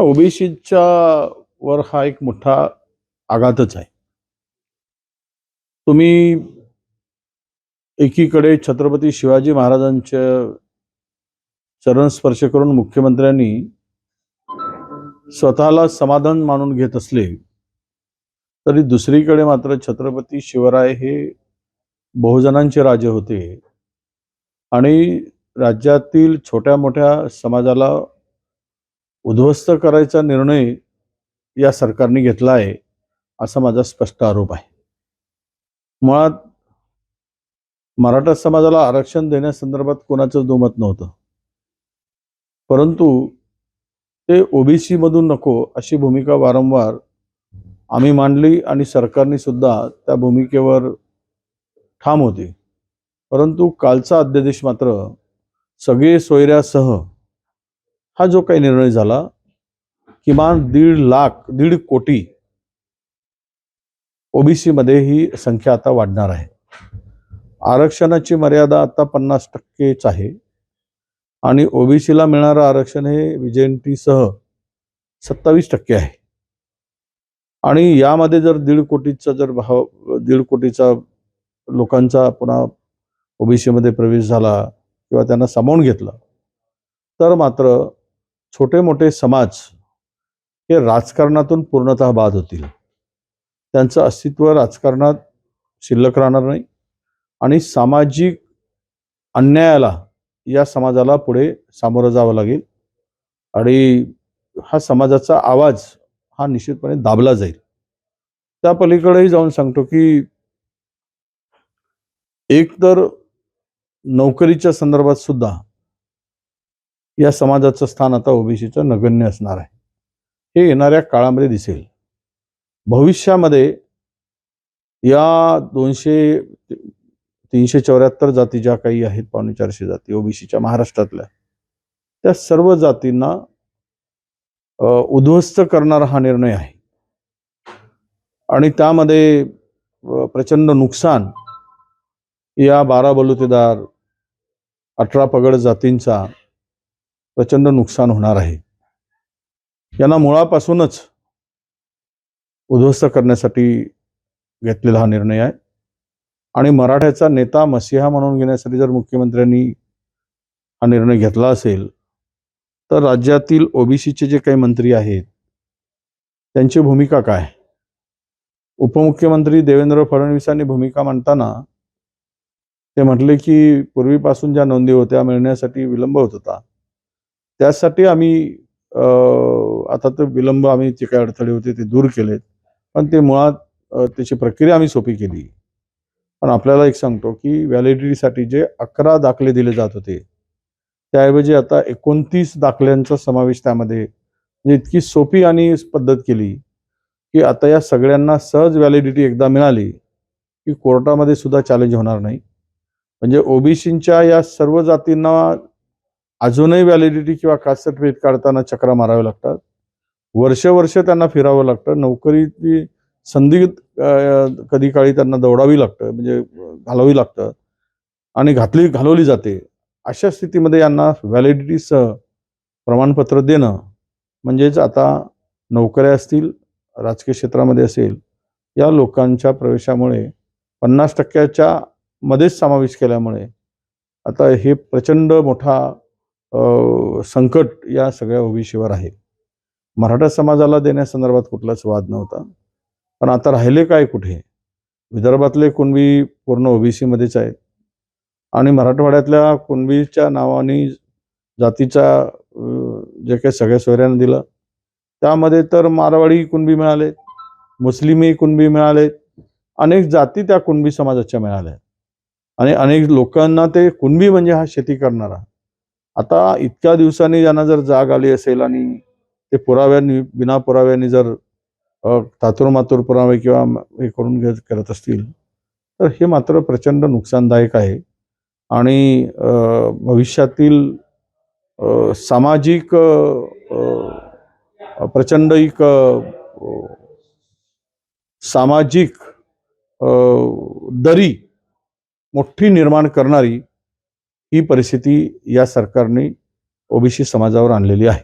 ओबीसीच्या वर हा एक मोठा आघातच आहे. तुम्ही एकीकडे छत्रपती शिवाजी महाराजांच्या चरण स्पर्श करून मुख्यमंत्र्यांनी स्वतःला समाधान मानून घेत असले तरी दुसरीकडे मात्र छत्रपती शिवराय हे बहुजनांचे राजे होते. आणि राज्यातील छोट्या मोठ्या समाजाला उद्ध्वस्त करायचा निर्णय या सरकारने घेतला आहे असा माझा स्पष्ट आरोप आहे. मुळात मराठा समाजाला आरक्षण देण्यासंदर्भात कोणाचं दुमत नव्हतं. परंतु ते ओबीसी मधून नको अशी भूमिका वारंवार आम्ही मांडली आणि सरकारने सुद्धा त्या भूमिकेवर ठाम होते. परंतु कालचा अध्यादेश मात्र सगळे सोयऱ्यासह हा जो काही निर्णय झाला किमान दीड लाख दीड कोटी ओबीसी मध्ये ही संख्या आता वाढणार आहे. आरक्षणाची मर्यादा आता पन्नास टक्केच आहे. आणि ओबीसीला मिळणारं आरक्षण हे विजयंतीसह सत्तावीस टक्के आहे. आणि यामध्ये जर दीड कोटीचा जर भाव दीड कोटीचा लोकांचा पुन्हा ओबीसी मध्ये प्रवेश झाला किंवा त्यांना सामावून घेतलं तर मात्र छोटे मोठे समाज हे राजकारणातून पूर्णतः बाद होतील. त्यांचं अस्तित्व राजकारणात शिल्लक राहणार नाही आणि सामाजिक अन्यायाला या समाजाला पुढे सामोरं जावं लागेल आणि हा समाजाचा आवाज हा निश्चितपणे दाबला जाईल. त्या पलीकडेही जाऊन सांगतो की एक तर नोकरीच्या संदर्भात सुद्धा या समाजाचं स्थान आता ओबीसीचं नगण्य असणार आहे. हे येणाऱ्या काळामध्ये दिसेल. भविष्यामध्ये या दोनशे तीनशे चौऱ्याहत्तर जाती ज्या काही आहेत पावणे चारशे जाती ओबीसीच्या महाराष्ट्रातल्या त्या सर्व जातींना उद्ध्वस्त करणारा हा निर्णय आहे. आणि त्यामध्ये प्रचंड नुकसान या बारा बलुतेदार अठरा पगड जातींचा प्रचंड नुकसान होणार आहे. यांना मुळापासूनच उद्ध्वस्त करण्यासाठी घेतलेला हा निर्णय आहे. आणि मराठ्याचा नेता मसिहा म्हणून घेण्यासाठी जर मुख्यमंत्र्यांनी हा निर्णय घेतला असेल तर राज्यातील ओबीसीचे जे काही मंत्री आहेत त्यांची भूमिका काय? उपमुख्यमंत्री देवेंद्र फडणवीसांनी भूमिका मांडताना ते म्हटले की पूर्वीपासून ज्या नोंदी होत्या मिळण्यासाठी विलंब होत होता. त्यासाठी आम्ही आता तर विलंब आम्ही जे काही अडथळे होते ते दूर केलेत. पण ते मुळात त्याची प्रक्रिया आम्ही सोपी केली. पण आपल्याला एक सांगतो की व्हॅलिडिटीसाठी जे अकरा दाखले दिले जात होते त्याऐवजी आता एकोणतीस दाखल्यांचा समावेश त्यामध्ये म्हणजे इतकी सोपी आणि पद्धत केली की आता या सगळ्यांना सहज व्हॅलिडिटी एकदा मिळाली की कोर्टामध्ये सुद्धा चॅलेंज होणार नाही. म्हणजे ओबीसींच्या या सर्व जातींना अजूनही व्हॅलिडिटी किंवा कास्ट सर्टिफिकेट काढताना चक्रा माराव्या लागतात. वर्ष वर्ष त्यांना फिरावं लागतं. नोकरीची संधी कधी काळी त्यांना दौडावी लागतं म्हणजे घालावी लागतं आणि घातली घालवली जाते. अशा स्थितीमध्ये यांना व्हॅलिडिटीसह प्रमाणपत्र देणं म्हणजेच आता नोकऱ्या असतील राजकीय क्षेत्रामध्ये असेल या लोकांच्या प्रवेशामुळे पन्नास टक्क्याच्या मध्येच समावेश केल्यामुळे आता हे प्रचंड मोठा संकट या सगळ्या ओबीसीवर आहे. मराठा समाजाला देण्यासंदर्भात कुठलाच वाद नव्हता. पण आता राहिले काय कुठे? विदर्भातले कुणबी पूर्ण ओबीसीमध्येच आहेत. आणि मराठवाड्यातल्या कुणबीच्या नावाने जातीचा जे काही सगळ्या सोयऱ्यानं दिलं त्यामध्ये तर मारवाडी कुणबी मिळाले मुस्लिमी कुणबी मिळाले अनेक जाती त्या कुणबी समाजाच्या मिळाल्या. आणि अनेक लोकांना ते कुणबी म्हणजे हा शेती करणारा आता इतक्या दिवसांनी ज्यांना जर जाग आली असेल आणि ते पुराव्यांनी बिना पुराव्यांनी जर तातुरमातुर पुरावे किंवा हे करून घेत करत असतील तर हे मात्र प्रचंड नुकसानदायक आहे. आणि भविष्यातील सामाजिक प्रचंड एक सामाजिक दरी मोठी निर्माण करणारी ही परिस्थिती या सरकारने ओबीसी समाजावर आणलेली आहे.